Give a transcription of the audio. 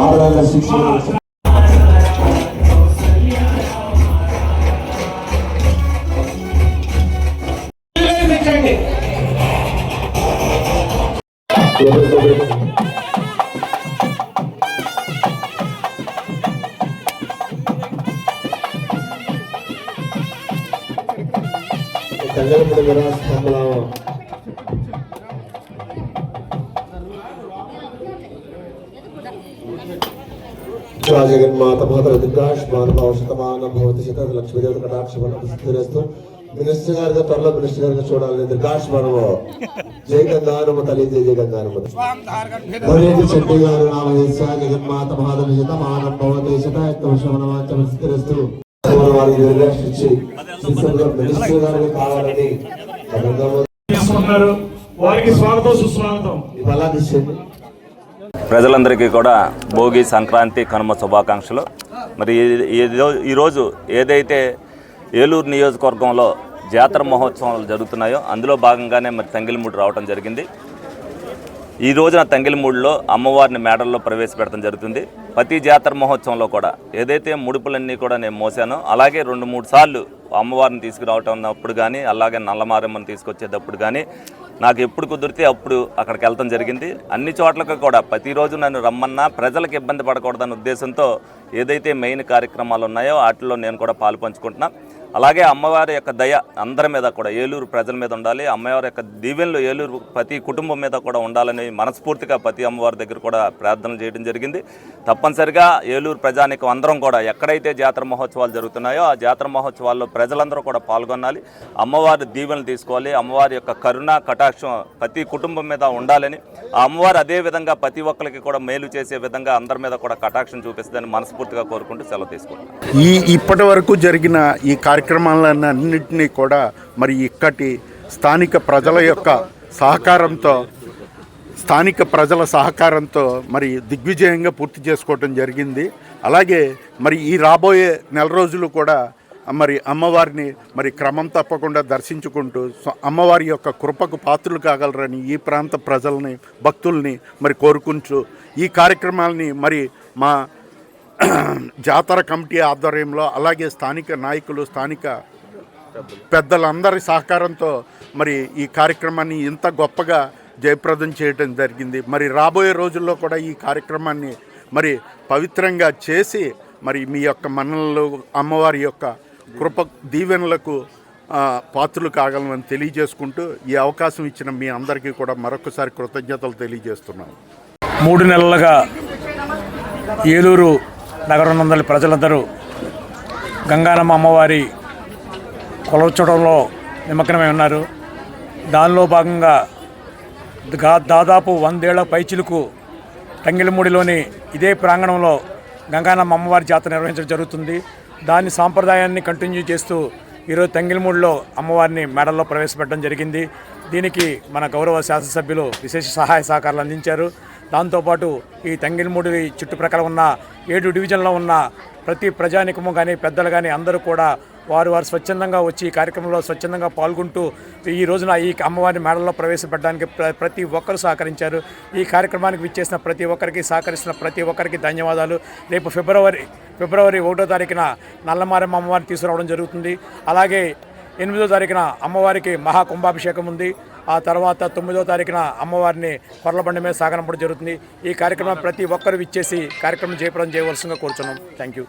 ఆడవాళ్ళ శిక్షణ కళ్యాణపుడి విరాసంలో జగన్మాత మాతర దుర్గాష్మాన భవశతమాన భవతి శత లక్ష్మీదేవి కటాక్షమణ సిద్ధిరస్తు మినిస్టర్ గారిగా త్వరలో మినిస్టర్ గారిగా జై గంగానము తల్లి జై జై గంగానము భవేది చెట్టి గారు నామదేశ జగన్మాత మహాదవ శతమానం భవతి శత శ్రవణవాచం సిద్ధిరస్తు వారికి మినిస్టర్ కావాలని వారికి స్వాగతం సుస్వాగతం. ఇవాళ ప్రజలందరికీ కూడా భోగి సంక్రాంతి కనుమ శుభాకాంక్షలు. మరి ఏదో ఈరోజు ఏదైతే ఏలూరు నియోజకవర్గంలో జాతర మహోత్సవాలు జరుగుతున్నాయో అందులో భాగంగానే మరి తంగిలిమూడి రావడం జరిగింది. ఈ రోజున తంగిలిమూడిలో అమ్మవారిని మేడల్లో ప్రవేశపెట్టడం జరుగుతుంది. ప్రతి జాతర మహోత్సవంలో కూడా ఏదైతే ముడుపులన్నీ కూడా నేను మోసానో అలాగే రెండు మూడు సార్లు అమ్మవారిని తీసుకురావటం అప్పుడు కానీ అలాగే నల్లమారమ్మని తీసుకొచ్చేటప్పుడు కానీ నాకు ఎప్పుడు కుదిరితే అప్పుడు అక్కడికి వెళ్ళటం జరిగింది. అన్ని చోట్లకు కూడా ప్రతిరోజు నన్ను రమ్మన్నా ప్రజలకు ఇబ్బంది పడకూడదన్న ఉద్దేశంతో ఏదైతే మెయిన్ కార్యక్రమాలు ఉన్నాయో వాటిలో నేను కూడా పాలు పంచుకుంటున్నా. అలాగే అమ్మవారి యొక్క దయ అందరి మీద కూడా ఏలూరు ప్రజల మీద ఉండాలి అమ్మవారి యొక్క దీవెనలు ఏలూరు ప్రతి కుటుంబం మీద కూడా ఉండాలని మనస్ఫూర్తిగా ప్రతి అమ్మవారి దగ్గర కూడా ప్రార్థన చేయడం జరిగింది. తప్పనిసరిగా ఏలూరు ప్రజానికి అందరం కూడా ఎక్కడైతే జాతర మహోత్సవాలు జరుగుతున్నాయో ఆ జాతర మహోత్సవాల్లో ప్రజలందరూ కూడా పాల్గొనాలి. అమ్మవారి దీవెనలు తీసుకోవాలి అమ్మవారి యొక్క కరుణ కటాక్షం ప్రతి కుటుంబం మీద ఉండాలని ఆ అమ్మవారు అదే విధంగా ప్రతి ఒక్కరికి కూడా మేలు చేసే విధంగా అందరి మీద కూడా కటాక్షం చూపిస్తుందని మనస్ఫూర్తిగా కోరుకుంటూ సెలవు తీసుకుంటాం ఈ ఇప్పటి వరకు జరిగిన ఈ కార్యక్రమాలన్నింటినీ కూడా మరి ఇక్కటి స్థానిక ప్రజల యొక్క సహకారంతో స్థానిక ప్రజల సహకారంతో మరి దిగ్విజయంగా పూర్తి చేసుకోవటం జరిగింది. అలాగే మరి ఈ రాబోయే నెల రోజులు కూడా మరి అమ్మవారిని మరి క్రమం తప్పకుండా దర్శించుకుంటూ అమ్మవారి యొక్క కృపకు పాత్రలు కాగలరని ఈ ప్రాంత ప్రజల్ని భక్తుల్ని మరి కోరుకుంటూ ఈ కార్యక్రమాలని మరి మా జాతర కమిటీ ఆధ్వర్యంలో అలాగే స్థానిక నాయకులు స్థానిక పెద్దలందరి సహకారంతో మరి ఈ కార్యక్రమాన్ని ఇంత గొప్పగా జయప్రదం చేయడం జరిగింది. మరి రాబోయే రోజుల్లో కూడా ఈ కార్యక్రమాన్ని మరి పవిత్రంగా చేసి మరి మీ యొక్క మన్ననలు అమ్మవారి యొక్క కృప దీవెనలకు పాత్రలు కాగలమని తెలియజేసుకుంటూ ఈ అవకాశం ఇచ్చిన మీ అందరికీ కూడా మరొకసారి కృతజ్ఞతలు తెలియజేస్తున్నాను. మూడు నెలలుగా ఏలూరు నగరనందలి ప్రజలందరూ గంగానమ్మ అమ్మవారి కొలవచ్చడంలో నిమగ్నమై ఉన్నారు. దానిలో భాగంగా దాదాపు వందేళ్ళ పైచిలకు టంగిలమూడిలోని ఇదే ప్రాంగణంలో గంగానమ్మ అమ్మవారి జాతర నిర్వహించడం జరుగుతుంది. దాని సాంప్రదాయాన్ని కంటిన్యూ చేస్తూ ఈరోజు తంగిలమూడిలో అమ్మవారిని మెడల్లో ప్రవేశపెట్టడం జరిగింది. దీనికి మన గౌరవ శాసనసభ్యులు విశేష సహాయ సహకారాలు అందించారు. దాంతోపాటు ఈ తంగిలమూడి చుట్టుప్రక్కల ఉన్న ఏడు డివిజన్లో ఉన్న ప్రతి ప్రజానికము కానీ పెద్దలు కానీ అందరూ కూడా వారు వారు స్వచ్ఛందంగా వచ్చి ఈ కార్యక్రమంలో స్వచ్ఛందంగా పాల్గొంటూ ఈ రోజున ఈ అమ్మవారిని మేడల్లో ప్రవేశపెట్టడానికి ప్ర- ప్రతి ఒక్కరు సహకరించారు. ఈ కార్యక్రమానికి విచ్చేసిన ప్రతి ఒక్కరికి సహకరిస్తున్న ప్రతి ఒక్కరికి ధన్యవాదాలు. రేపు ఫిబ్రవరి ఫిబ్రవరి ఒకటో తారీఖున నల్లమారమ్మ అమ్మవారిని తీసుకురావడం జరుగుతుంది. అలాగే ఎనిమిదో తారీఖున అమ్మవారికి మహా కుంభాభిషేకం ఉంది. ఆ తర్వాత తొమ్మిదో తారీఖున అమ్మవారిని కొర్లబండి మీద సాగనంపడం జరుగుతుంది. ఈ కార్యక్రమం ప్రతి ఒక్కరు ఇచ్చేసి కార్యక్రమం చేపడం చేయవలసిందిగా కోరుచున్నాం. Thank you